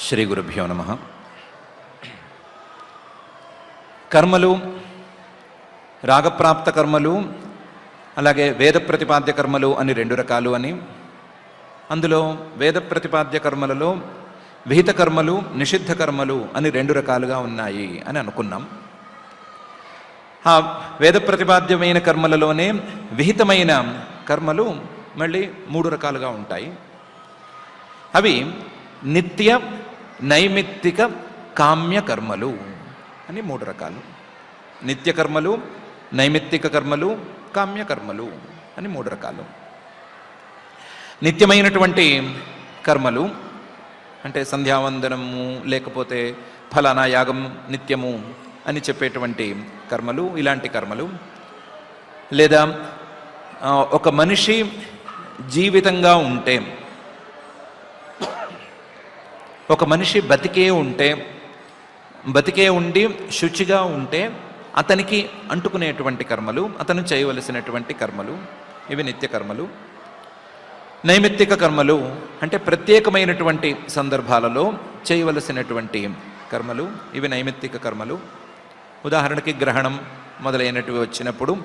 శ్రీ గురుభ్యో నమ. కర్మలు రాగప్రాప్త కర్మలు అలాగే వేద ప్రతిపాద్య కర్మలు అని రెండు రకాలు అని. అందులో వేద ప్రతిపాద్య కర్మలలో విహిత కర్మలు నిషిద్ధ కర్మలు అని రెండు రకాలుగా ఉన్నాయి అని అనుకున్నాం. ఆ వేద ప్రతిపాద్యమైన కర్మలలోనే విహితమైన కర్మలు మళ్ళీ మూడు రకాలుగా ఉంటాయి. అవి నిత్య నైమిత్తిక కామ్య కర్మలు అని మూడు రకాలు. నిత్య కర్మలు నైమిత్తిక కర్మలు కామ్య కర్మలు అని మూడు రకాలు. నిత్యమైనటువంటి కర్మలు అంటే సంధ్యావందనము లేకపోతే ఫలానా యాగం నిత్యము అని చెప్పేటువంటి కర్మలు ఇలాంటి కర్మలు. లేదా ఒక మనిషి జీవితంగా ఉంటే ఒక మనిషి బతికే ఉంటే బతికే ఉండి శుచిగా ఉంటే అతనికి అంటుకునేటువంటి కర్మలు అతను చేయవలసినటువంటి కర్మలు ఇవి నిత్య కర్మలు. నైమిత్తిక కర్మలు అంటే ప్రత్యేకమైనటువంటి సందర్భాలలో చేయవలసినటువంటి కర్మలు ఇవి నైమిత్తిక కర్మలు. ఉదాహరణకి గ్రహణం మొదలైనటివి వచ్చినప్పుడు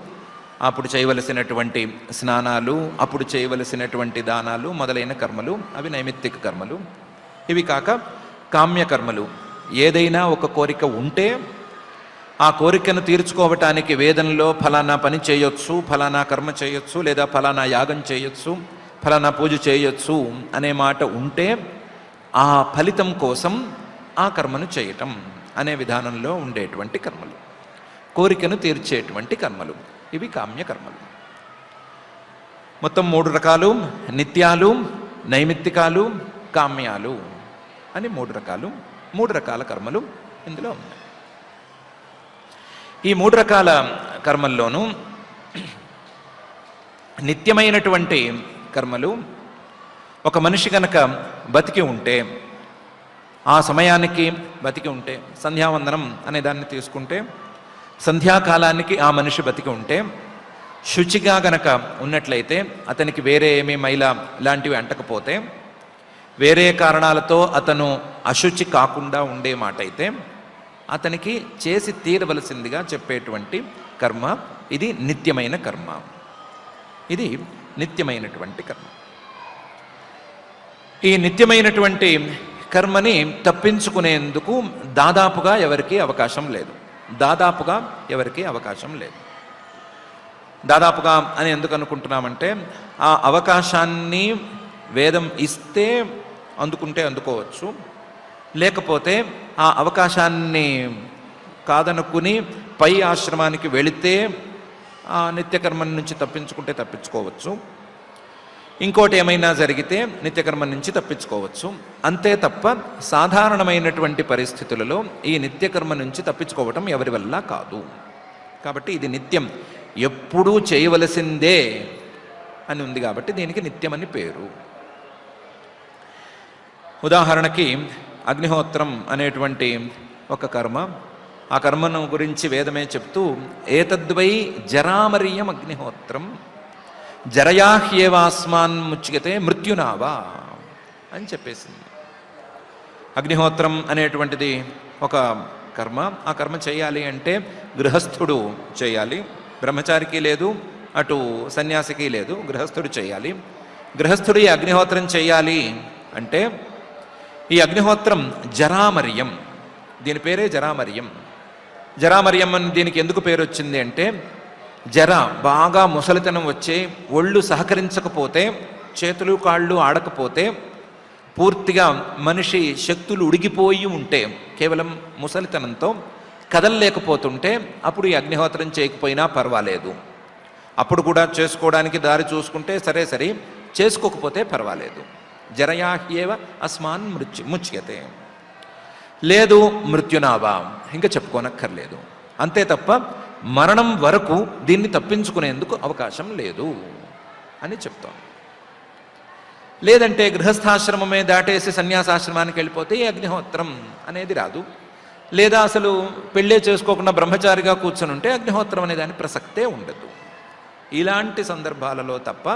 అప్పుడు చేయవలసినటువంటి స్నానాలు అప్పుడు చేయవలసినటువంటి దానాలు మొదలైన కర్మలు అవి నైమిత్తిక కర్మలు. ఇవి కాక కామ్యకర్మలు. ఏదైనా ఒక కోరిక ఉంటే ఆ కోరికను తీర్చుకోవటానికి వేదనలో ఫలానా పని చేయొచ్చు ఫలానా కర్మ చేయొచ్చు లేదా ఫలానా యాగం చేయొచ్చు ఫలానా పూజ చేయొచ్చు అనే మాట ఉంటే ఆ ఫలితం కోసం ఆ కర్మను చేయటం అనే విధానంలో ఉండేటువంటి కర్మలు. కోరికను తీర్చేటువంటి కర్మలు. ఇవి కామ్య కర్మలు మొత్తం మూడు రకాలు. నిత్యాలు నైమిత్తికాలు కామ్యాలు అని మూడు రకాలు మూడు రకాల కర్మలు ఇందులో ఉన్నాయి. ఈ మూడు రకాల కర్మల్లోనూ నిత్యమైనటువంటి కర్మలు ఒక మనిషి కనుక బతికి ఉంటే ఆ సమయానికి బతికి ఉంటే సంధ్యావందనం అనే దాన్ని తీసుకుంటే సంధ్యాకాలానికి ఆ మనిషి బతికి ఉంటే శుచిగా గనక ఉన్నట్లయితే అతనికి వేరే ఏమీ మైల లాంటివి అంటకపోతే వేరే కారణాలతో అతను అశుచి కాకుండా ఉండే మాట అయితే అతనికి చేసి తీరవలసిందిగా చెప్పేటువంటి కర్మ ఇది నిత్యమైన కర్మ. ఇది నిత్యమైనటువంటి కర్మ. ఈ నిత్యమైనటువంటి కర్మని తప్పించుకునేందుకు దాదాపుగా ఎవరికీ అవకాశం లేదు. దాదాపుగా ఎవరికీ అవకాశం లేదు. దాదాపుగా అని ఎందుకు అనుకుంటున్నామంటే ఆ అవకాశాన్ని వేదం ఇస్తే అందుకుంటే అందుకోవచ్చు. లేకపోతే ఆ అవకాశాన్ని కాదనుకుని పై ఆశ్రమానికి వెళితే ఆ నిత్యకర్మం నుంచి తప్పించుకుంటే తప్పించుకోవచ్చు. ఇంకోటి ఏమైనా జరిగితే నిత్యకర్మ నుంచి తప్పించుకోవచ్చు. అంతే తప్ప సాధారణమైనటువంటి పరిస్థితులలో ఈ నిత్యకర్మ నుంచి తప్పించుకోవటం ఎవరి వల్ల కాదు. కాబట్టి ఇది నిత్యం. ఎప్పుడూ చేయవలసిందే అని ఉంది కాబట్టి దీనికి నిత్యం అని పేరు. ఉదాహరణకి అగ్నిహోత్రం అనేటువంటి ఒక కర్మ. ఆ కర్మను గురించి వేదమే చెప్తూ ఏతద్వై జరామరీయం అగ్నిహోత్రం. జరయాహ్యేవాస్మాన్ ముచ్యతే మృత్యునావా అని చెప్పేసింది. అగ్నిహోత్రం అనేటువంటిది ఒక కర్మ. ఆ కర్మ చేయాలి అంటే గృహస్థుడు చేయాలి. బ్రహ్మచారికి లేదు అటు సన్యాసికి లేదు గృహస్థుడు చేయాలి. గృహస్థుడి అగ్నిహోత్రం చేయాలి అంటే ఈ అగ్నిహోత్రం జరామర్యం. దీని పేరే జరామర్యం. జరామర్యం అని దీనికి ఎందుకు పేరు వచ్చింది అంటే జర బాగా ముసలితనం వచ్చే ఒళ్ళు సహకరించకపోతే చేతులు కాళ్ళు ఆడకపోతే పూర్తిగా మనిషి శక్తులు ఉడిగిపోయి ఉంటే కేవలం ముసలితనంతో కదలలేకపోతుంటే అప్పుడు ఈ అగ్నిహోత్రం చేయకపోయినా పర్వాలేదు. అప్పుడు కూడా చేసుకోవడానికి దారి చూసుకుంటే సరే సరే చేసుకోకపోతే పర్వాలేదు. జరయాహ్యేవ అస్మాన్ మృత్యు ముచ్యతే. లేదు మృత్యునాభా. ఇంకా చెప్పుకోనక్కర్లేదు. అంతే తప్ప మరణం వరకు దీన్ని తప్పించుకునేందుకు అవకాశం లేదు అని చెప్తాం. లేదంటే గృహస్థాశ్రమమే దాటేసి సన్యాసాశ్రమానికి వెళ్ళిపోతే ఈ అగ్నిహోత్రం అనేది రాదు. లేదా అసలు పెళ్ళే చేసుకోకుండా బ్రహ్మచారిగా కూర్చొని ఉంటే అగ్నిహోత్రం అనే దాని ప్రసక్తే ఉండదు. ఇలాంటి సందర్భాలలో తప్ప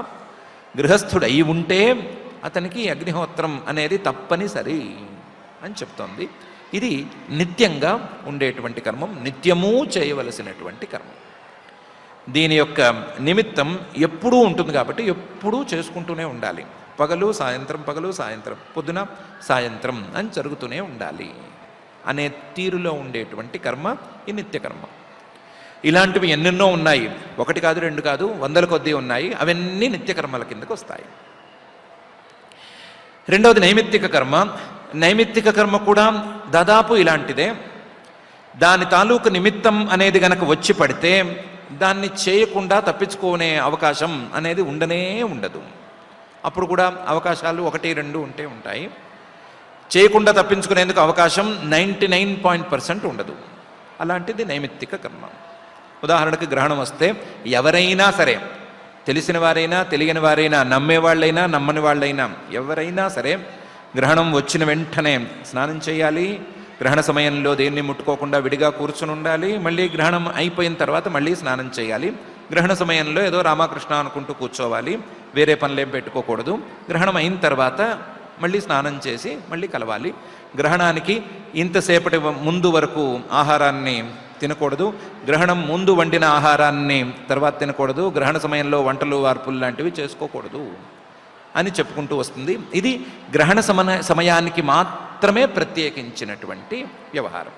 గృహస్థుడు అయి ఉంటే అతనికి అగ్నిహోత్రం అనేది తప్పనిసరి అని చెప్తోంది. ఇది నిత్యంగా ఉండేటువంటి కర్మం నిత్యము చేయవలసినటువంటి కర్మం. దీని యొక్క నిమిత్తం ఎప్పుడూ ఉంటుంది కాబట్టి ఎప్పుడూ చేసుకుంటూనే ఉండాలి. పగలు సాయంత్రం పగలు సాయంత్రం పొద్దున సాయంత్రం అని జరుగుతూనే ఉండాలి. అనే తీరులో ఉండేటువంటి కర్మ ఈ నిత్య కర్మ. ఇలాంటివి ఎన్నెన్నో ఉన్నాయి. ఒకటి కాదు రెండు కాదు వందల కొద్దీ ఉన్నాయి. అవన్నీ నిత్యకర్మల కిందకు వస్తాయి. రెండవది నైమిత్తిక కర్మ. నైమిత్తిక కర్మ కూడా దాదాపు ఇలాంటిదే. దాని తాలూకు నిమిత్తం అనేది గనక వచ్చి పడితే దాన్ని చేయకుండా తప్పించుకునే అవకాశం అనేది ఉండనే ఉండదు. అప్పుడు కూడా అవకాశాలు ఒకటి రెండు ఉంటే ఉంటాయి. చేయకుండా తప్పించుకునేందుకు అవకాశం నైంటీ నైన్ పాయింట్ పర్సెంట్ ఉండదు. అలాంటిది నైమిత్తిక కర్మ. ఉదాహరణకు గ్రహణం వస్తే ఎవరైనా సరే తెలిసిన వారైనా తెలియని వారైనా నమ్మేవాళ్ళైనా నమ్మని వాళ్ళైనా ఎవరైనా సరే గ్రహణం వచ్చిన వెంటనే స్నానం చేయాలి. గ్రహణ సమయంలో దేన్ని ముట్టుకోకుండా విడిగా కూర్చుని ఉండాలి. మళ్ళీ గ్రహణం అయిపోయిన తర్వాత మళ్ళీ స్నానం చేయాలి. గ్రహణ సమయంలో ఏదో రామకృష్ణ అనుకుంటూ కూర్చోవాలి. వేరే పనులేం పెట్టుకోకూడదు. గ్రహణం అయిన తర్వాత మళ్ళీ స్నానం చేసి మళ్ళీ కలవాలి. గ్రహణానికి ఇంతసేపటి ముందు వరకు ఆహారాన్ని తినకూడదు. గ్రహణం ముందు వండిన ఆహారాన్ని తర్వాత తినకూడదు. గ్రహణ సమయంలో వంటలు వార్పులు లాంటివి చేసుకోకూడదు అని చెప్పుకుంటూ వస్తుంది. ఇది గ్రహణ సమన సమయానికి మాత్రమే ప్రత్యేకించినటువంటి వ్యవహారం.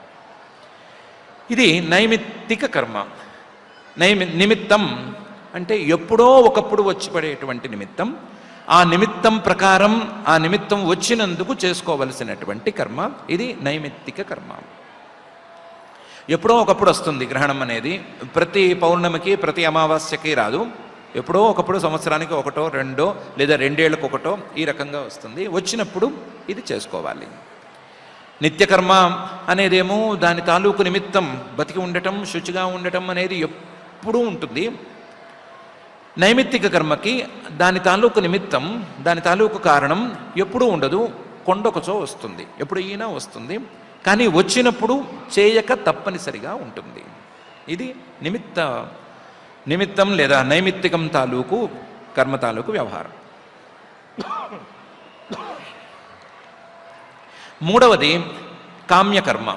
ఇది నైమిత్తిక కర్మ. నైమి నిమిత్తం అంటే ఎప్పుడో ఒకప్పుడు వచ్చి పడేటువంటి నిమిత్తం. ఆ నిమిత్తం ప్రకారం ఆ నిమిత్తం వచ్చినందుకు చేసుకోవలసినటువంటి కర్మ. ఇది నైమిత్తిక కర్మ. ఎప్పుడో ఒకప్పుడు వస్తుంది గ్రహణం అనేది. ప్రతి పౌర్ణమికి ప్రతి అమావాస్యకి రాదు. ఎప్పుడో ఒకప్పుడు సంవత్సరానికి ఒకటో రెండో లేదా రెండేళ్ళకు ఒకటో ఈ రకంగా వస్తుంది. వచ్చినప్పుడు ఇది చేసుకోవాలి. నిత్యకర్మ అనేదేమో దాని తాలూకు నిమిత్తం బతికి ఉండటం శుచిగా ఉండటం అనేది ఎప్పుడూ ఉంటుంది. నైమిత్తిక కర్మకి దాని తాలూకు నిమిత్తం దాని తాలూకు కారణం ఎప్పుడూ ఉండదు. కొండొకచో వస్తుంది. ఎప్పుడు అయినా వస్తుంది. కానీ వచ్చినప్పుడు చేయక తప్పనిసరిగా ఉంటుంది. ఇది నిమిత్త నిమిత్తం లేదా నైమిత్తికం తాలూకు కర్మ తాలూకు వ్యవహారం. మూడవది కామ్యకర్మ.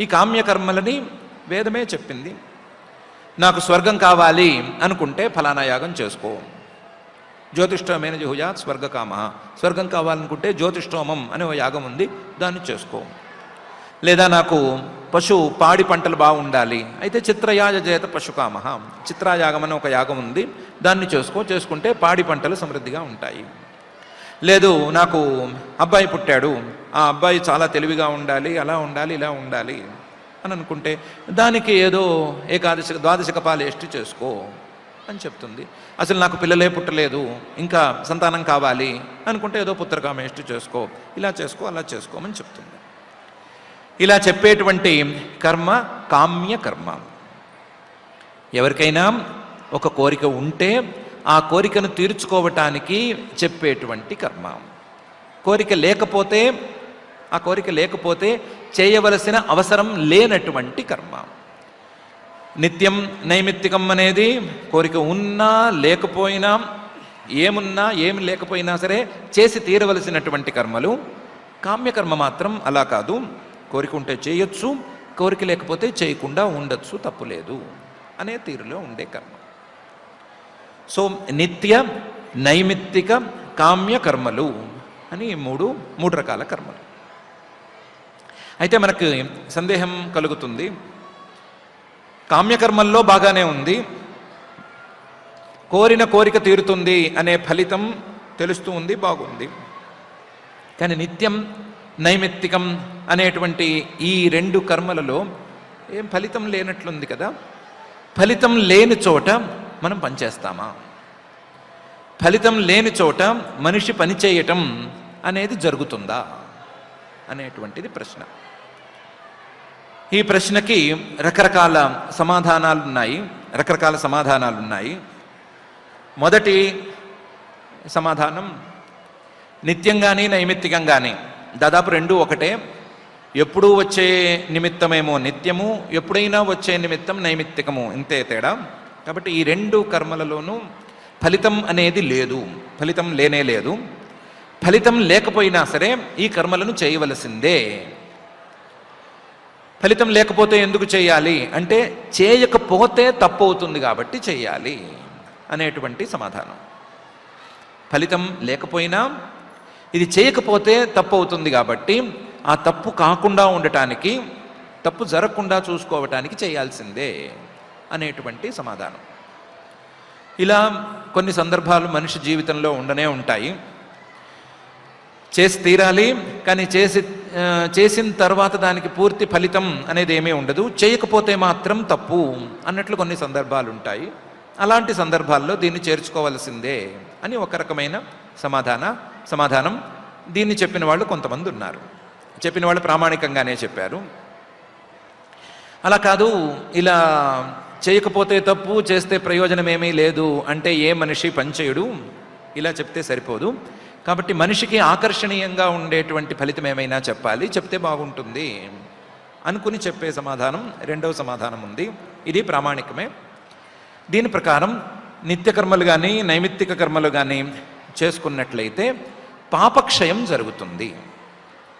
ఈ కామ్యకర్మలని వేదమే చెప్పింది. నాకు స్వర్గం కావాలి అనుకుంటే ఫలానా యాగం చేసుకో. జ్యోతిష్టోమైన జుహుజాత్ స్వర్గకామ స్వర్గం కావాలనుకుంటే జ్యోతిష్టోమం అనే యాగం ఉంది దాన్ని చేసుకో. లేదా నాకు పశు పాడి పంటలు బాగుండాలి. అయితే చిత్రయాజ జయత పశుకామ చిత్రాయాగం అనే ఒక యాగం ఉంది. దాన్ని చేసుకో చేసుకుంటే పాడి పంటలు సమృద్ధిగా ఉంటాయి. లేదు నాకు అబ్బాయి పుట్టాడు. ఆ అబ్బాయి చాలా తెలివిగా ఉండాలి అలా ఉండాలి ఇలా ఉండాలి అని అనుకుంటే దానికి ఏదో ఏకాదశి ద్వాదశిక పాలేష్టి చేసుకో అని చెప్తుంది. అసలు నాకు పిల్లలే పుట్టలేదు ఇంకా సంతానం కావాలి అనుకుంటే ఏదో పుత్రకామేష్టి చేసుకో. ఇలా చేసుకో అలా చేసుకోమని చెప్తుంది. ఇలా చెప్పేటువంటి కర్మ కామ్య కర్మ. ఎవరికైనా ఒక కోరిక ఉంటే ఆ కోరికను తీర్చుకోవటానికి చెప్పేటువంటి కర్మ. కోరిక లేకపోతే ఆ కోరిక లేకపోతే చేయవలసిన అవసరం లేనటువంటి కర్మ. నిత్యం నైమిత్తికం అనేది కోరిక ఉన్నా లేకపోయినా ఏమున్నా ఏమి లేకపోయినా సరే చేసి తీరవలసినటువంటి కర్మలు కామ్యకర్మ మాత్రం అలా కాదు. కోరిక ఉంటే చేయొచ్చు కోరిక లేకపోతే చేయకుండా ఉండొచ్చు తప్పులేదు అనే తీరులో ఉండే కర్మ. సో నిత్య నైమిత్తిక కామ్య కర్మలు అని మూడు మూడు రకాల కర్మలు. అయితే మనకు సందేహం కలుగుతుంది. కామ్యకర్మల్లో బాగానే ఉంది. కోరిన కోరిక తీరుతుంది అనే ఫలితం తెలుస్తూ ఉంది బాగుంది. కానీ నిత్యం నైమిత్తికం అనేటువంటి ఈ రెండు కర్మలలో ఏం ఫలితం లేనట్లుంది కదా? ఫలితం లేని చోట మనం పనిచేస్తామా? ఫలితం లేని చోట మనిషి పనిచేయటం అనేది జరుగుతుందా? అనేటువంటిది ప్రశ్న. ఈ ప్రశ్నకి రకరకాల సమాధానాలు ఉన్నాయి రకరకాల సమాధానాలు ఉన్నాయి మొదటి సమాధానం నిత్యంగాని నైమిత్తికం కానీ దాదాపు రెండు ఒకటే. ఎప్పుడూ వచ్చే నిమిత్తమేమో నిత్యము ఎప్పుడైనా వచ్చే నిమిత్తం నైమిత్తికము ఇంతే తేడా. కాబట్టి ఈ రెండు కర్మలలోనూ ఫలితం అనేది లేదు. ఫలితం లేనే లేదు. ఫలితం లేకపోయినా సరే ఈ కర్మలను చేయవలసిందే. ఫలితం లేకపోతే ఎందుకు చేయాలి? అంటే చేయకపోతే తప్పు అవుతుంది కాబట్టి చేయాలి అనేటువంటి సమాధానం. ఫలితం లేకపోయినా ఇది చేయకపోతే తప్పు అవుతుంది కాబట్టి ఆ తప్పు కాకుండా ఉండటానికి తప్పు జరగకుండా చూసుకోవటానికి చేయాల్సిందే అనేటువంటి సమాధానం. ఇలా కొన్ని సందర్భాలు మనిషి జీవితంలో ఉండనే ఉంటాయి. చేసి తీరాలి కానీ చేసి చేసిన తర్వాత దానికి పూర్తి ఫలితం అనేది ఏమీ ఉండదు. చేయకపోతే మాత్రం తప్పు అన్నట్లు కొన్ని సందర్భాలు ఉంటాయి. అలాంటి సందర్భాల్లో దీన్ని చేర్చుకోవాల్సిందే అని ఒక రకమైన సమాధాన సమాధానం. దీన్ని చెప్పిన వాళ్ళు కొంతమంది ఉన్నారు. చెప్పిన వాళ్ళు ప్రామాణికంగానే చెప్పారు. అలా కాదు ఇలా చేయకపోతే తప్పు చేస్తే ప్రయోజనం ఏమీ లేదు అంటే ఏ మనిషి పనిచేయడు ఇలా చెప్తే సరిపోదు. కాబట్టి మనిషికి ఆకర్షణీయంగా ఉండేటువంటి ఫలితం ఏమైనా చెప్పాలి చెప్తే బాగుంటుంది అనుకుని చెప్పే సమాధానం రెండవ సమాధానం ఉంది. ఇది ప్రామాణికమే. దీని ప్రకారం నిత్యకర్మలు కానీ నైమిత్తిక కర్మలు కానీ చేసుకున్నట్లయితే పాపక్షయం జరుగుతుంది.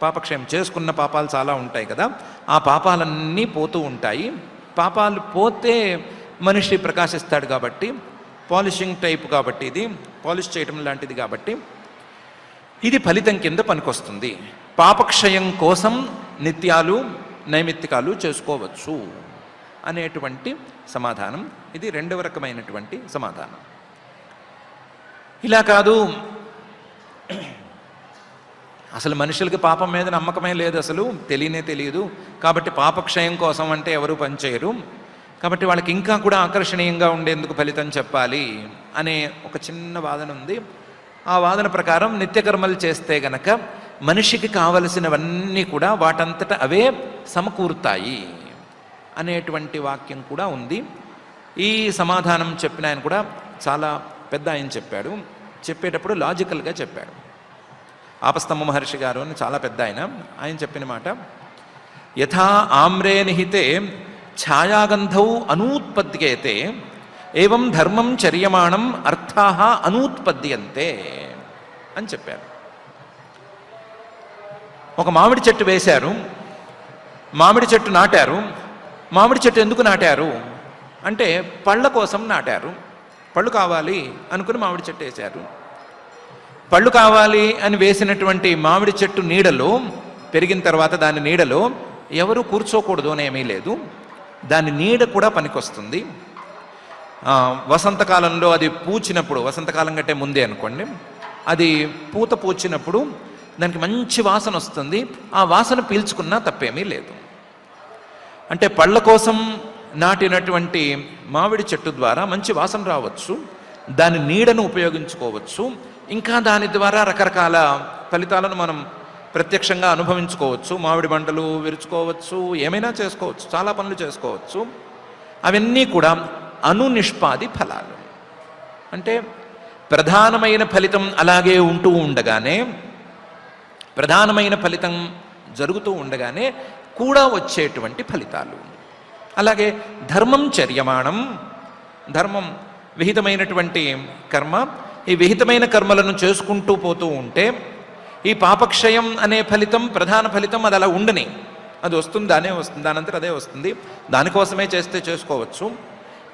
పాపక్షయం చేసుకున్న పాపాలు చాలా ఉంటాయి కదా. ఆ పాపాలన్నీ పోతూ ఉంటాయి. పాపాలు పోతే మనిషి ప్రకాశిస్తాడు కాబట్టి పాలిషింగ్ టైప్ కాబట్టి ఇది పాలిష్ చేయటం లాంటిది కాబట్టి ఇది ఫలితం కింద పనికొస్తుంది. పాపక్షయం కోసం నిత్యాలు నైమిత్తికాలు చేసుకోవచ్చు అనేటువంటి సమాధానం. ఇది రెండవ రకమైనటువంటి సమాధానం. ఇలా కాదు. అసలు మనుషులకి పాపం మీద నమ్మకమే లేదు అసలు. తెలియనే తెలియదు. కాబట్టి పాపక్షయం కోసం అంటే ఎవరు పనిచేయరు. కాబట్టి వాళ్ళకి ఇంకా కూడా ఆకర్షణీయంగా ఉండేందుకు ఫలితం చెప్పాలి అనే ఒక చిన్న వాదన ఉంది. ఆ వాదన ప్రకారం నిత్యకర్మలు చేస్తే గనక మనిషికి కావలసినవన్నీ కూడా వాటంతట అవే సమకూరుతాయి అనేటువంటి వాక్యం కూడా ఉంది. ఈ సమాధానం చెప్పిన ఆయన కూడా చాలా పెద్ద ఆయన చెప్పాడు. చెప్పేటప్పుడు లాజికల్గా చెప్పాడు. ఆపస్తమ్మ మహర్షి గారు అని చాలా పెద్ద ఆయన. ఆయన చెప్పిన మాట యథా ఆమ్రే నిహితే ఛాయాగంధౌ అనూత్పద్యతే ఏవం ధర్మం చర్యమాణం అర్థా అనూత్పద్యంతే అని చెప్పారు. ఒక మామిడి చెట్టు వేశారు. మామిడి చెట్టు నాటారు. మామిడి చెట్టు ఎందుకు నాటారు? అంటే పళ్ళ కోసం నాటారు. పళ్ళు కావాలి అనుకుని మామిడి చెట్టు వేశారు. పళ్ళు కావాలి అని వేసినటువంటి మామిడి చెట్టు నీడలో పెరిగిన తర్వాత దాని నీడలో ఎవరు కూర్చోకూడదు అని ఏమీ లేదు. దాని నీడ కూడా పనికొస్తుంది. వసంతకాలంలో అది పూచినప్పుడు వసంతకాలం కంటే ముందే అనుకోండి అది పూత పూచినప్పుడు దానికి మంచి వాసన వస్తుంది. ఆ వాసన పీల్చుకున్నా తప్పేమీ లేదు. అంటే పళ్ళ కోసం నాటినటువంటి మామిడి చెట్టు ద్వారా మంచి వాసన రావచ్చు. దాని నీడను ఉపయోగించుకోవచ్చు. ఇంకా దాని ద్వారా రకరకాల ఫలితాలను మనం ప్రత్యక్షంగా అనుభవించుకోవచ్చు. మామిడి బండలు విరుచుకోవచ్చు. ఏమైనా చేసుకోవచ్చు. చాలా పనులు చేసుకోవచ్చు. అవన్నీ కూడా అనునిష్పాది ఫలాలు. అంటే ప్రధానమైన ఫలితం అలాగే ఉంటూ ఉండగానే ప్రధానమైన ఫలితం జరుగుతూ ఉండగానే కూడా వచ్చేటువంటి ఫలితాలు. అలాగే ధర్మం చర్యమాణం. ధర్మం విహితమైనటువంటి కర్మ. ఈ విహితమైన కర్మలను చేసుకుంటూ పోతూ ఉంటే ఈ పాపక్షయం అనే ఫలితం ప్రధాన ఫలితం అది అలా ఉండని. అది వస్తుంది దానే వస్తుంది దానంతరం అదే వస్తుంది. దానికోసమే చేస్తే చేసుకోవచ్చు.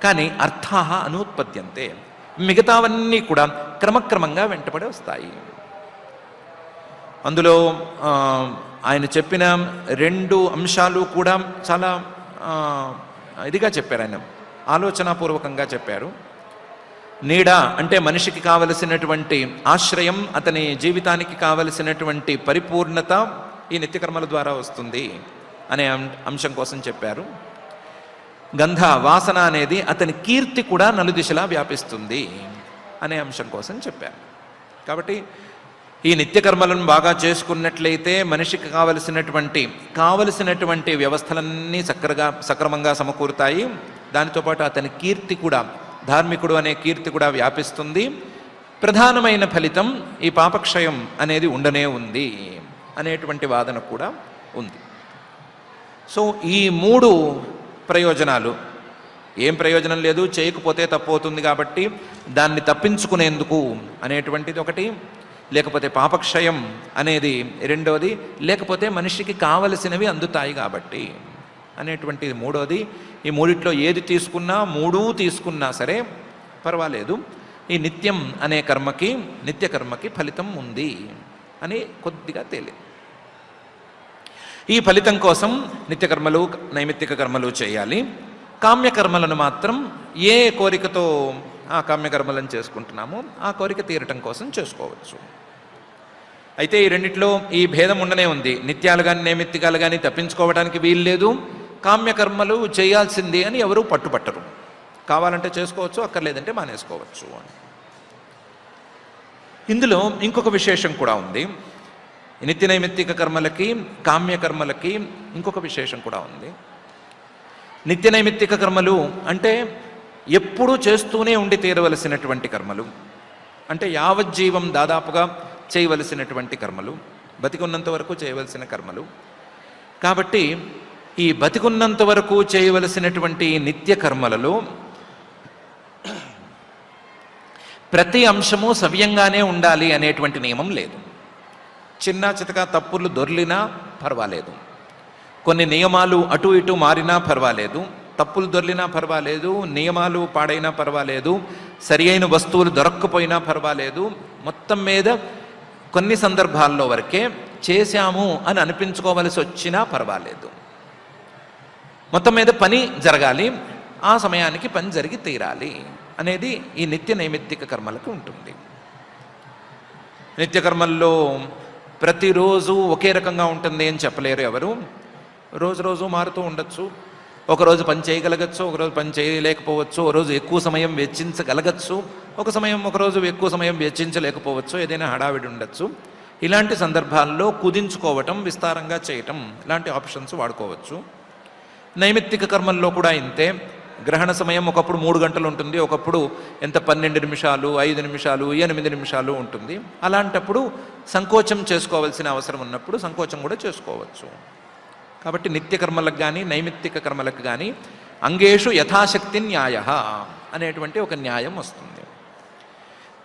కానీ అర్థాహ అనుత్పద్యంతే. మిగతావన్నీ కూడా క్రమక్రమంగా వెంటబడి వస్తాయి. అందులో ఆయన చెప్పిన రెండు అంశాలు కూడా చాలా ఇదిగా చెప్పారు ఆయన. ఆలోచనాపూర్వకంగా చెప్పారు. నీడ అంటే మనిషికి కావలసినటువంటి ఆశ్రయం అతని జీవితానికి కావలసినటువంటి పరిపూర్ణత ఈ నిత్యకర్మల ద్వారా వస్తుంది అనే అం- అంశం కోసం చెప్పారు. గంధ వాసన అనేది అతని కీర్తి కూడా నలుదిశలా వ్యాపిస్తుంది అనే అంశం కోసం చెప్పారు. కాబట్టి ఈ నిత్యకర్మలను బాగా చేసుకున్నట్లయితే మనిషికి కావలసినటువంటి కావలసినటువంటి వ్యవస్థలన్నీ సక్రగా సక్రమంగా సమకూరుతాయి. దానితో పాటు అతని కీర్తి కూడా ధార్మికుడు అనే కీర్తి కూడా వ్యాపిస్తుంది. ప్రధానమైన ఫలితం ఈ పాపక్షయం అనేది ఉండనే ఉంది అనేటువంటి వాదన కూడా ఉంది. సో ఈ మూడు ప్రయోజనాలు ఏం ప్రయోజనం లేదు చేయకపోతే తప్పు అవుతుంది కాబట్టి దాన్ని తప్పించుకునేందుకు అనేటువంటిది ఒకటి. లేకపోతే పాపక్షయం అనేది రెండవది లేకపోతే మనిషికి కావలసినవి అందుతాయి కాబట్టి అనేటువంటిది మూడవది ఈ మూడిట్లో ఏది తీసుకున్నా మూడూ తీసుకున్నా సరే పర్వాలేదు. ఈ నిత్యం అనే కర్మకి నిత్య కర్మకి ఫలితం ఉంది అని కొద్దిగా తేలింది ఈ ఫలితం కోసం నిత్యకర్మలు నైమిత్తిక కర్మలు చేయాలి. కామ్యకర్మలను మాత్రం ఏ కోరికతో ఆ కామ్యకర్మలను చేసుకుంటున్నాము ఆ కోరిక తీరటం కోసం చేసుకోవచ్చు. అయితే ఈ రెండిట్లో ఈ భేదం ఉండనే ఉంది. నిత్యాలు కానీ నైమిత్తికాలు కానీ తప్పించుకోవడానికి వీలు లేదు. కామ్యకర్మలు చేయాల్సింది అని ఎవరూ పట్టుపట్టరు. కావాలంటే చేసుకోవచ్చు అక్కర్లేదంటే మానేసుకోవచ్చు అని. ఇందులో ఇంకొక విశేషం కూడా ఉంది. నిత్య నైమిత్తిక కర్మలకి కామ్యకర్మలకి ఇంకొక విశేషం కూడా ఉంది. నిత్య నైమిత్తిక కర్మలు అంటే ఎప్పుడూ చేస్తూనే ఉండి తీరవలసినటువంటి కర్మలు. అంటే యావజ్జీవం దాదాపుగా చేయవలసినటువంటి కర్మలు బతికున్నంత వరకు చేయవలసిన కర్మలు. కాబట్టి ఈ బతికున్నంత వరకు చేయవలసినటువంటి నిత్య కర్మలలో ప్రతి అంశము సవ్యంగానే ఉండాలి అనేటువంటి నియమం లేదు. చిన్న చితక తప్పులు దొర్లినా పర్వాలేదు. కొన్ని నియమాలు అటు ఇటు మారినా పర్వాలేదు. తప్పులు దొర్లినా పర్వాలేదు నియమాలు పాడైనా పర్వాలేదు సరి అయిన వస్తువులు దొరక్కపోయినా పర్వాలేదు. మొత్తం మీద కొన్ని సందర్భాల్లో వరకే చేశాము అని అనిపించుకోవలసి వచ్చినా పర్వాలేదు. మొత్తం మీద పని జరగాలి ఆ సమయానికి పని జరిగి తీరాలి అనేది ఈ నిత్య నైమిత్తిక కర్మలకు ఉంటుంది. నిత్య కర్మల్లో ప్రతిరోజు ఒకే రకంగా ఉంటుంది అని చెప్పలేరు ఎవరు. రోజు రోజు మారుతూ ఉండొచ్చు. ఒకరోజు పని చేయగలగచ్చు ఒకరోజు పని చేయలేకపోవచ్చు ఒక రోజు ఎక్కువ సమయం వెచ్చించగలగచ్చు ఒక సమయం ఒకరోజు ఎక్కువ సమయం వెచ్చించలేకపోవచ్చు ఏదైనా హడావిడి ఉండొచ్చు. ఇలాంటి సందర్భాల్లో కుదించుకోవటం విస్తారంగా చేయటం ఇలాంటి ఆప్షన్స్ వాడుకోవచ్చు. నైమిత్తిక కర్మల్లో కూడా ఇంతే. గ్రహణ సమయం ఒకప్పుడు మూడు గంటలు ఉంటుంది ఒకప్పుడు ఎంత పన్నెండు నిమిషాలు ఐదు నిమిషాలు ఎనిమిది నిమిషాలు ఉంటుంది. అలాంటప్పుడు సంకోచం చేసుకోవాల్సిన అవసరం ఉన్నప్పుడు సంకోచం కూడా చేసుకోవచ్చు. కాబట్టి నిత్య కర్మలకు కానీ నైమిత్తిక కర్మలకు కానీ అంగేషు యథాశక్తి న్యాయ అనేటువంటి ఒక న్యాయం వస్తుంది.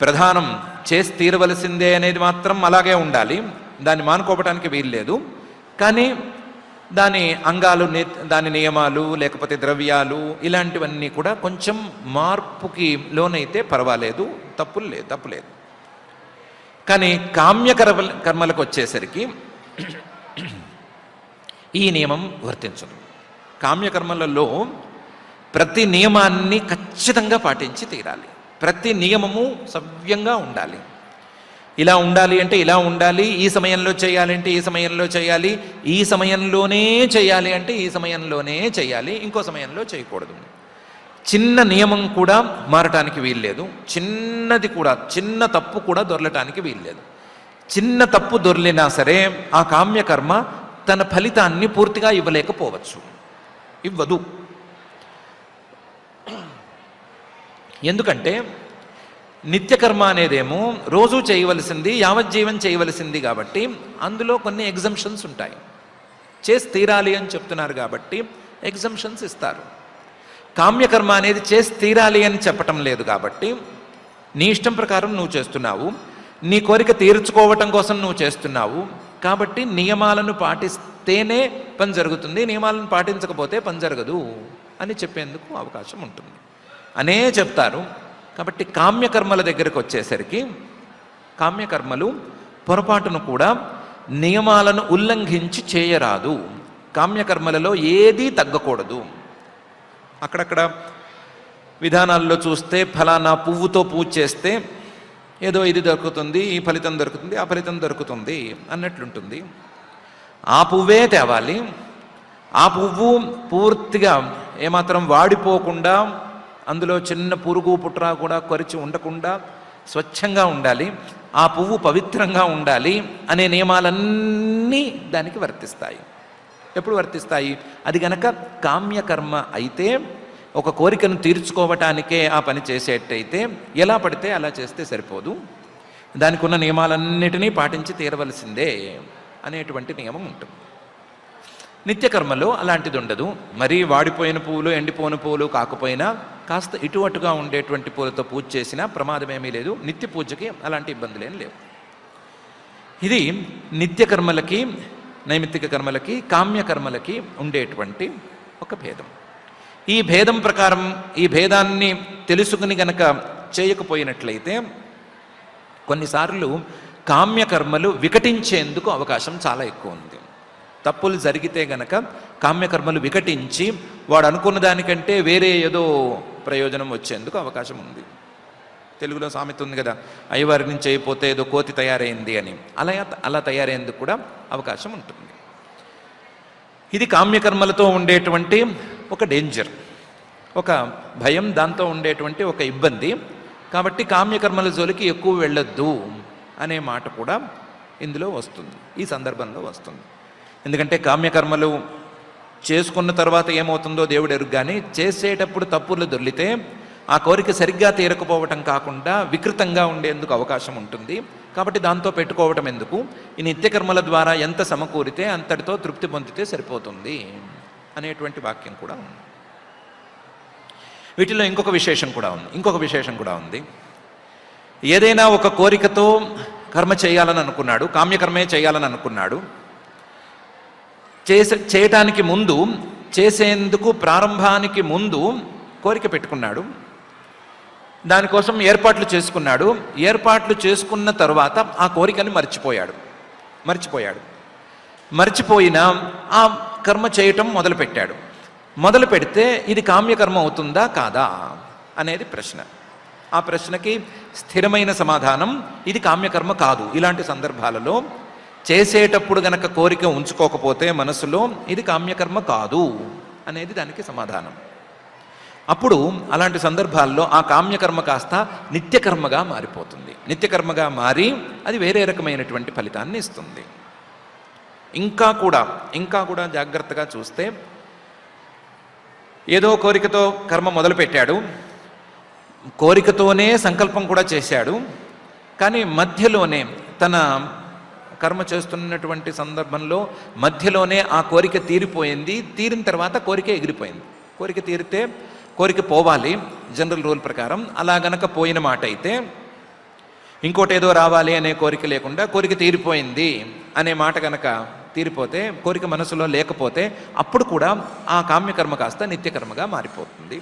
ప్రధానం చేసి తీరవలసిందే అనేది మాత్రం అలాగే ఉండాలి. దాన్ని మానుకోవటానికి వీల్లేదు. కానీ దాని అంగాలు దాని నియమాలు లేకపోతే ద్రవ్యాలు ఇలాంటివన్నీ కూడా కొంచెం మార్పుకి లోనైతే పర్వాలేదు. తప్పులు లేదు. తప్పులేదు కానీ కామ్యకర్మ కర్మలకు వచ్చేసరికి ఈ నియమం వర్తించదు. కామ్యకర్మలలో ప్రతి నియమాన్ని ఖచ్చితంగా పాటించి తీరాలి. ప్రతి నియమము సవ్యంగా ఉండాలి. ఇలా ఉండాలి అంటే ఇలా ఉండాలి ఈ సమయంలో చేయాలి అంటే ఈ సమయంలో చేయాలి ఈ సమయంలోనే చేయాలి అంటే ఈ సమయంలోనే చేయాలి ఇంకో సమయంలో చేయకూడదు. చిన్న నియమం కూడా మారటానికి వీల్లేదు. చిన్నది కూడా చిన్న తప్పు కూడా దొరలటానికి వీల్లేదు. చిన్న తప్పు దొరిలినా సరే ఆ కామ్యకర్మ తన ఫలితాన్ని పూర్తిగా ఇవ్వలేకపోవచ్చు. ఇవ్వదు. ఎందుకంటే నిత్యకర్మ అనేదేమో రోజు చేయవలసింది యావజ్జీవం చేయవలసింది కాబట్టి అందులో కొన్ని ఎగ్జంప్షన్స్ ఉంటాయి. చేసి తీరాలి అని చెప్తున్నారు కాబట్టి ఎగ్జంప్షన్స్ ఇస్తారు. కామ్యకర్మ అనేది చేసి తీరాలి అని చెప్పటం లేదు కాబట్టి నీ ఇష్టం ప్రకారం నువ్వు చేస్తున్నావు నీ కోరిక తీర్చుకోవటం కోసం నువ్వు చేస్తున్నావు కాబట్టి నియమాలను పాటిస్తేనే పని జరుగుతుంది నియమాలను పాటించకపోతే పని జరగదు అని చెప్పేందుకు అవకాశం ఉంటుంది. అనే చెప్తారు. కాబట్టి కామ్యకర్మల దగ్గరకు వచ్చేసరికి కామ్యకర్మలు పొరపాటును కూడా నియమాలను ఉల్లంఘించి చేయరాదు. కామ్యకర్మలలో ఏదీ తగ్గకూడదు. అక్కడక్కడ విధానాల్లో చూస్తే ఫలానా పువ్వుతో పూజ చేస్తే ఏదో ఇది దొరుకుతుంది ఈ ఫలితం దొరుకుతుంది ఆ ఫలితం దొరుకుతుంది అన్నట్లుంటుంది. ఆ పువ్వే తేవాలి. ఆ పువ్వు పూర్తిగా ఏమాత్రం వాడిపోకుండా అందులో చిన్న పురుగు పుట్రా కూడా కొరిచి ఉండకుండా స్వచ్ఛంగా ఉండాలి. ఆ పువ్వు పవిత్రంగా ఉండాలి అనే నియమాలన్నీ దానికి వర్తిస్తాయి. ఎప్పుడు వర్తిస్తాయి? అది గనక కామ్యకర్మ అయితే ఒక కోరికను తీర్చుకోవటానికే ఆ పని చేసేటైతే ఎలా పడితే అలా చేస్తే సరిపోదు. దానికి ఉన్న నియమాలన్నిటినీ పాటించి తీరవలసిందే అనేటువంటి నియమం ఉంటుంది. నిత్యకర్మలో అలాంటిది ఉండదు. మరీ వాడిపోయిన పువ్వులు ఎండిపోయిన పువ్వులు కాకపోయినా కాస్త ఇటు అటుగా ఉండేటువంటి పూలతో పూజ చేసినా ప్రమాదమేమీ లేదు. నిత్య పూజకి అలాంటి ఇబ్బందులేం లేవు. ఇది నిత్యకర్మలకి నైమిత్తిక కర్మలకి కామ్యకర్మలకి ఉండేటువంటి ఒక భేదం. ఈ భేదం ప్రకారం ఈ భేదాన్ని తెలుసుకుని గనక చేయకపోయినట్లయితే కొన్నిసార్లు కామ్యకర్మలు వికటించేందుకు అవకాశం చాలా ఎక్కువ ఉంది. తప్పులు జరిగితే గనక కామ్యకర్మలు వికటించి వాడు అనుకున్న దానికంటే వేరే ఏదో ప్రయోజనం వచ్చేందుకు అవకాశం ఉంది. తెలుగులో సామెత ఉంది కదా అయ్యవారి నుంచి అయిపోతే ఏదో కోతి తయారైంది అని. అలా అలా తయారయ్యేందుకు కూడా అవకాశం ఉంటుంది. ఇది కామ్యకర్మలతో ఉండేటువంటి ఒక డేంజర్ ఒక భయం దాంతో ఉండేటువంటి ఒక ఇబ్బంది. కాబట్టి కామ్యకర్మల జోలికి ఎక్కువ వెళ్ళొద్దు అనే మాట కూడా ఇందులో వస్తుంది ఈ సందర్భంలో వస్తుంది. ఎందుకంటే కామ్యకర్మలు చేసుకున్న తర్వాత ఏమవుతుందో దేవుడు ఎరుగు కానీ చేసేటప్పుడు తప్పులు దొర్లితే ఆ కోరిక సరిగ్గా తీరకపోవటం కాకుండా వికృతంగా ఉండేందుకు అవకాశం ఉంటుంది. కాబట్టి దాంతో పెట్టుకోవటం ఎందుకు? ఈ నిత్యకర్మల ద్వారా ఎంత సమకూరితే అంతటితో తృప్తి పొందితే సరిపోతుంది. అనేటువంటి వాక్యం కూడా ఉంది. వీటిలో ఇంకొక విశేషం కూడా ఉంది. ఇంకొక విశేషం కూడా ఉంది. ఏదైనా ఒక కోరికతో కర్మ చేయాలని అనుకున్నాడు కామ్యకర్మే చేయాలని అనుకున్నాడు చేసే చేయటానికి ముందు చేసేందుకు ప్రారంభానికి ముందు కోరిక పెట్టుకున్నాడు. దానికోసం ఏర్పాట్లు చేసుకున్నాడు. ఏర్పాట్లు చేసుకున్న తర్వాత ఆ కోరికని మర్చిపోయాడు. మర్చిపోయాడు. మర్చిపోయిన ఆ కర్మ చేయటం మొదలుపెట్టాడు. మొదలు పెడితే ఇది కామ్యకర్మ అవుతుందా కాదా అనేది ప్రశ్న. ఆ ప్రశ్నకి స్థిరమైన సమాధానం ఇది కామ్యకర్మ కాదు. ఇలాంటి సందర్భాలలో చేసేటప్పుడు గనక కోరిక ఉంచుకోకపోతే మనసులో ఇది కామ్యకర్మ కాదు అనేది దానికి సమాధానం. అప్పుడు అలాంటి సందర్భాల్లో ఆ కామ్యకర్మ కాస్త నిత్యకర్మగా మారిపోతుంది. నిత్యకర్మగా మారి అది వేరే రకమైనటువంటి ఫలితాన్ని ఇస్తుంది. ఇంకా కూడా ఇంకా కూడా జాగ్రత్తగా చూస్తే ఏదో కోరికతో కర్మ మొదలుపెట్టాడు. కోరికతోనే సంకల్పం కూడా చేశాడు. కానీ మధ్యలోనే తన కర్మ చేస్తున్నటువంటి సందర్భంలో మధ్యలోనే ఆ కోరిక తీరిపోయింది. తీరిన తర్వాత కోరిక ఎగిరిపోయింది. కోరిక తీరితే కోరిక పోవాలి జనరల్ రూల్ ప్రకారం. అలా గనక పోయిన మాట అయితే ఇంకోటి ఏదో రావాలి అనే కోరిక లేకుండా కోరిక తీరిపోయింది అనే మాట గనక తీరిపోతే కోరిక మనసులో లేకపోతే అప్పుడు కూడా ఆ కామ్యకర్మ కాస్త నిత్యకర్మగా మారిపోతుంది.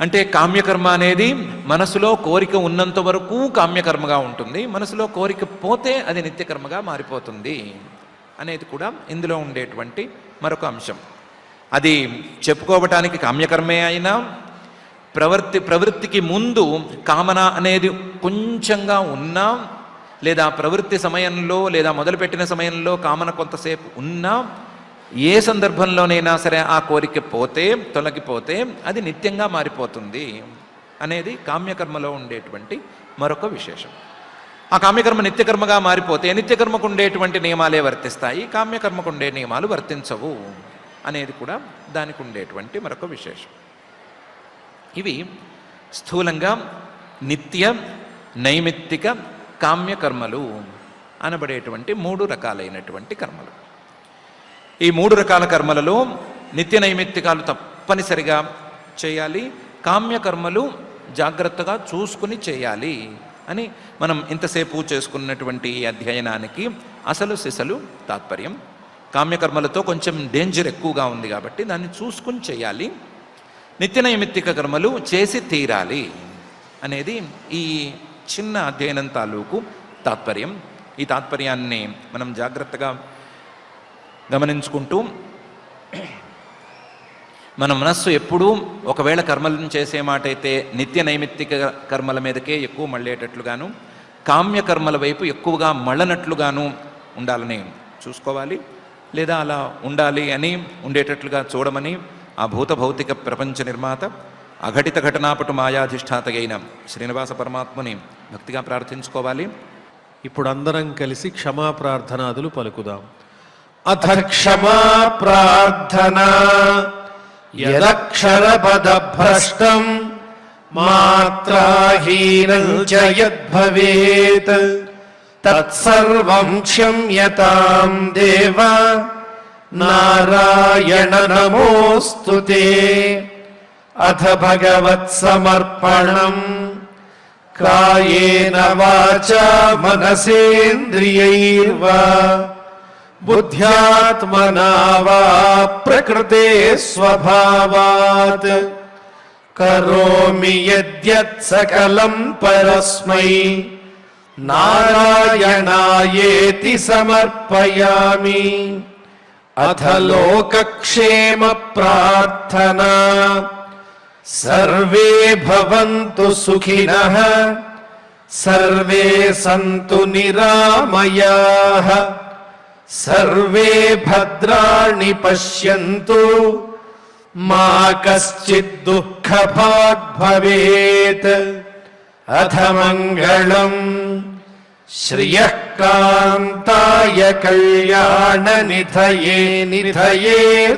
అంటే కామ్యకర్మ అనేది మనసులో కోరిక ఉన్నంత వరకు కామ్యకర్మగా ఉంటుంది. మనసులో కోరిక పోతే అది నిత్యకర్మగా మారిపోతుంది అనేది కూడా ఇందులో ఉండేటువంటి మరొక అంశం. అది చెప్పుకోవటానికి కామ్యకర్మే అయినా ప్రవృత్తి ప్రవృత్తికి ముందు కామన అనేది కొంచెంగా ఉన్నా లేదా ప్రవృత్తి సమయంలో లేదా మొదలుపెట్టిన సమయంలో కామన కొంతసేపు ఉన్నా ఏ సందర్భంలోనైనా సరే ఆ కోరిక పోతే తొలగిపోతే అది నిత్యంగా మారిపోతుంది అనేది కామ్యకర్మలో ఉండేటువంటి మరొక విశేషం. ఆ కామ్యకర్మ నిత్యకర్మగా మారిపోతే నిత్యకర్మకు ఉండేటువంటి నియమాలే వర్తిస్తాయి కామ్యకర్మకు ఉండే నియమాలు వర్తించవు అనేది కూడా దానికి ఉండేటువంటి మరొక విశేషం. ఇవి స్థూలంగా నిత్య నైమిత్తిక కామ్యకర్మలు అనబడేటువంటి మూడు రకాలైనటువంటి కర్మలు. ఈ మూడు రకాల కర్మలలో నిత్య నైమిత్తికాలు తప్పనిసరిగా చేయాలి కామ్యకర్మలు జాగ్రత్తగా చూసుకుని చేయాలి అని మనం ఇంతసేపు చేసుకున్నటువంటి ఈ అధ్యయనానికి అసలు సిసలు తాత్పర్యం. కామ్యకర్మలతో కొంచెం డేంజర్ ఎక్కువగా ఉంది కాబట్టి దాన్ని చూసుకుని చేయాలి. నిత్య నైమిత్తిక కర్మలు చేసి తీరాలి అనేది ఈ చిన్న అధ్యయనం తాలూకు తాత్పర్యం. ఈ తాత్పర్యాన్ని మనం జాగ్రత్తగా గమనించుకుంటూ మన మనస్సు ఎప్పుడూ ఒకవేళ కర్మలను చేసే మాట అయితే నిత్య నైమిత్తిక కర్మల మీదకే ఎక్కువ మళ్ళేటట్లుగాను కామ్య కర్మల వైపు ఎక్కువగా మళ్ళనట్లుగాను ఉండాలని చూసుకోవాలి. లేదా అలా ఉండాలి అని ఉండేటట్లుగా చూడమని ఆ భూత భౌతిక ప్రపంచ నిర్మాత అఘటిత ఘటనాపటు మాయాధిష్టాతగైన శ్రీనివాస పరమాత్మని భక్తిగా ప్రార్థించుకోవాలి. ఇప్పుడు అందరం కలిసి క్షమా ప్రార్థనాదులు పలుకుదాం. అథ క్షమా ప్రార్థన భ్రష్టం మాత్రాహీనం చ తత్సర్వం క్షమ్యతాం దేవ. నారాయణ నమోస్తుతే अथ भगवत्समर्पणम् कायेन वाचा मनसेन्द्रियैर्व। बुद्ध्यात्मना वा प्रकृते स्वभावात्। करोमि यद्यत् सकलम् परस्मै। नारायणायेति समर्पयामि। अथ लोकक्षेमप्रार्थना। सर्वे भवन्तु सुखिनः सर्वे सन्तु निरामयाः सर्वे भद्राणि पश्यन्तु मा कश्चित् दुःखभाग् भवेत् अथ मङ्गलम् श्रियः कान्ताय कल्याणनिधये निधयेऽर्थिनाम्